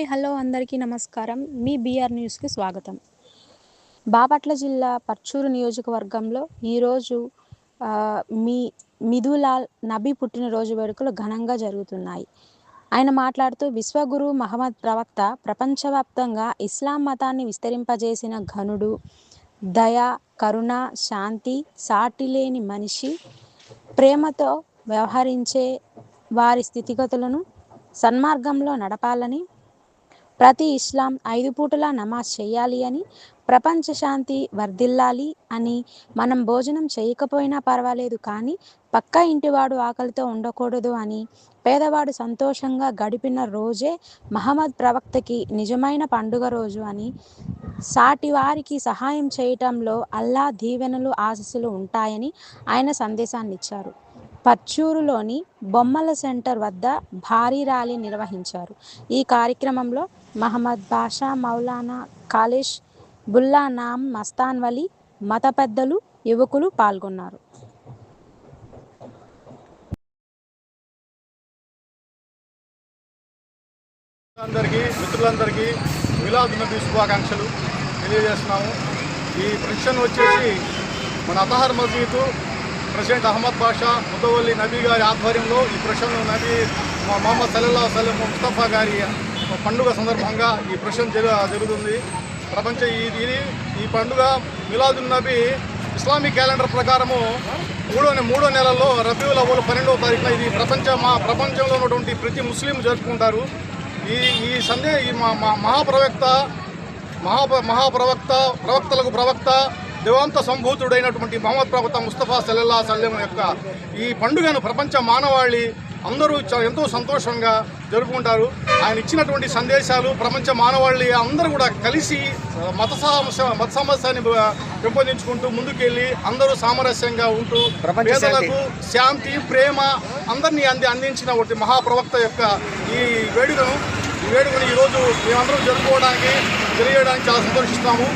Hi hello అందరికీ నమస్కారం. మీ BR న్యూస్కి స్వాగతం. బాపట్ల జిల్లా పర్చూరు నియోజకవర్గంలో ఈరోజు మీ మిథులాల్ నబీ పుట్టినరోజు వేడుకలు ఘనంగా జరుగుతున్నాయి. ఆయన మాట్లాడుతూ విశ్వగురు మహమ్మద్ ప్రవక్త ప్రపంచవ్యాప్తంగా ఇస్లాం మతాన్ని విస్తరింపజేసిన ఘనుడు దయ కరుణ శాంతి సాటిలేని మనిషి ప్రేమతో వ్యవహరించే వారి స్థితిగతులను సన్మార్గంలో నడపాలని ప్రతి ఇస్లాం ఐదు పూటలా నమాజ్ చేయాలి అని ప్రపంచ శాంతి వర్ధిల్లాలి అని మనం భోజనం చేయకపోయినా పర్వాలేదు కానీ పక్క ఇంటివాడు ఆకలితో ఉండకూడదు అని పేదవాడు సంతోషంగా గడిపిన రోజే మహమ్మద్ ప్రవక్తకి నిజమైన పండుగ రోజు అని సాటి వారికి సహాయం చేయటంలో అల్లా దీవెనలు ఆశీస్సులు ఉంటాయని ఆయన సందేశాన్ని ఇచ్చారు పర్చూరులోని బొమ్మల సెంటర్ వద్ద భారీ ర్యాలీ నిర్వహించారు. ఈ కార్యక్రమంలో మహమ్మద్ బాషా మౌలానా కాలేష్ బుల్లా నామ్ మస్తాన్ వలి మత పెద్దలు యువకులు పాల్గొన్నారు. అందరికీ మిత్రులందరికీ మిలాద్ నబీ శుభాకాంక్షలు తెలియజేస్తున్నాము. ఈ ప్రొఫెషన్ వచ్చేసి మన అతహర్ మసీదు ప్రెసిడెంట్ అహ్మద్ బాషా ముద్దవల్లి నబీ గారి ఆధ్వర్యంలో ఈ ప్రొఫెషన్ నబీ మొ- మొహమ్మద్ సల్లల్లా సలం ముస్తఫా గారి పండుగ సందర్భంగా ఈ ప్రశ్న జరుగుతుంది. ప్రపంచ ఈ ఇది ఈ పండుగ మిలాదున్ నబీ ఇస్లామిక్ క్యాలెండర్ ప్రకారము మూడో మూడో నెలలో రబీవుల్ అవ్వలు పన్నెండవ తారీఖున ఇది ప్రపంచ మా ప్రపంచంలో ఉన్నటువంటి ప్రతి ముస్లిం జరుపుకుంటారు. ఈ ఈ సందే ఈ మా- మహాప్రవక్త మహా మహాప్రవక్త ప్రవక్తలకు ప్రవక్త దేవాంత సంభూతుడైనటువంటి మహమ్మద్ ప్రవక్త ముస్తఫా సల్లల్లా సల్లం యొక్క ఈ పండుగను ప్రపంచ మానవాళి అందరూ ఎంతో సంతోషంగా జరుపుకుంటారు. ఆయన ఇచ్చినటువంటి సందేశాలు ప్రపంచ మానవాళి అందరూ కూడా కలిసి మత సమస్య మత సమస్యని పెంపొందించుకుంటూ ముందుకెళ్ళి అందరూ సామరస్యంగా ఉంటూ పేదలకు శాంతి. ప్రేమ అందరినీ అంది అందించిన ఒకటి మహాప్రవక్త యొక్క ఈ వేడుకను. ఈ వేడుకను ఈరోజు మేమందరం జరుపుకోవడానికి తెలియడానికి చాలా సంతోషిస్తాము.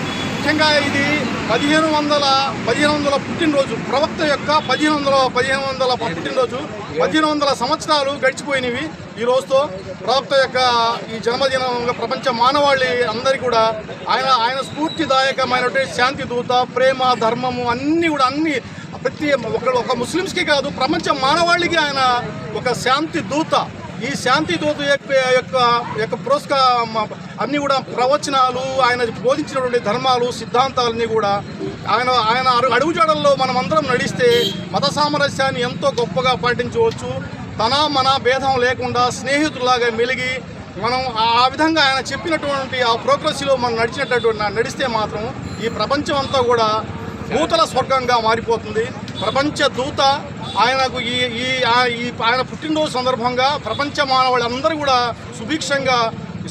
ముఖ్యంగా ఇది పదిహేను వందల పదిహేను వందల పుట్టినరోజు. ప్రవక్త యొక్క పదిహేను వందల పదిహేను వందల పుట్టినరోజు. పదిహేను వందల సంవత్సరాలు గడిచిపోయినవి ఈ రోజుతో. ప్రవక్త యొక్క ఈ జన్మదినంగా ప్రపంచ మానవాళి అందరికీ కూడా ఆయన ఆయన స్ఫూర్తిదాయకమైనటువంటి శాంతి దూత ప్రేమ ధర్మము అన్నీ కూడా అన్ని ప్రతి ఒక ముస్లిమ్స్కి కాదు ప్రపంచ మానవాళికి ఆయన ఒక శాంతి దూత. ఈ శాంతి దూత యొక్క యొక్క యొక్క పురస్క అన్ని కూడా ప్రవచనాలు ఆయన బోధించినటువంటి ధర్మాలు సిద్ధాంతాలన్నీ కూడా ఆయన ఆయన అడుగు అడుగుజాడల్లో మనం అందరం నడిస్తే మత సామరస్యాన్ని ఎంతో గొప్పగా పాటించవచ్చు. తన మన భేదం లేకుండా స్నేహితులాగా మెలిగి మనం ఆ ఆ విధంగా ఆయన చెప్పినటువంటి ఆ ప్రోగ్రెస్లో మనం నడిచినటువంటి నడిస్తే మాత్రం ఈ ప్రపంచం అంతా కూడా దూతల స్వర్గంగా మారిపోతుంది. ప్రపంచ దూత ఆయనకు ఈ ఈ ఈ ఆయన పుట్టినరోజు సందర్భంగా ప్రపంచ మానవాళి అందరూ కూడా సుభిక్షంగా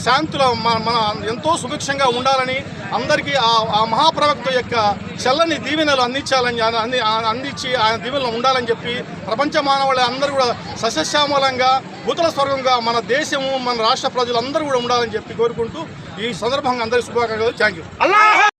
శాంతుల మన మన ఎంతో సుభిక్షంగా ఉండాలని అందరికీ ఆ ఆ మహాప్రవక్త యొక్క చల్లని దీవెనలు అందించాలని అంది అందించి ఆయన దీవెనలు ఉండాలని చెప్పి ప్రపంచ మానవాళి అందరూ కూడా సస్యశ్యామలంగా భూతల స్వర్గంగా మన దేశము మన రాష్ట్ర ప్రజలు అందరూ కూడా ఉండాలని చెప్పి కోరుకుంటూ ఈ సందర్భంగా అందరికీ శుభాకాంక్షలు. Thank you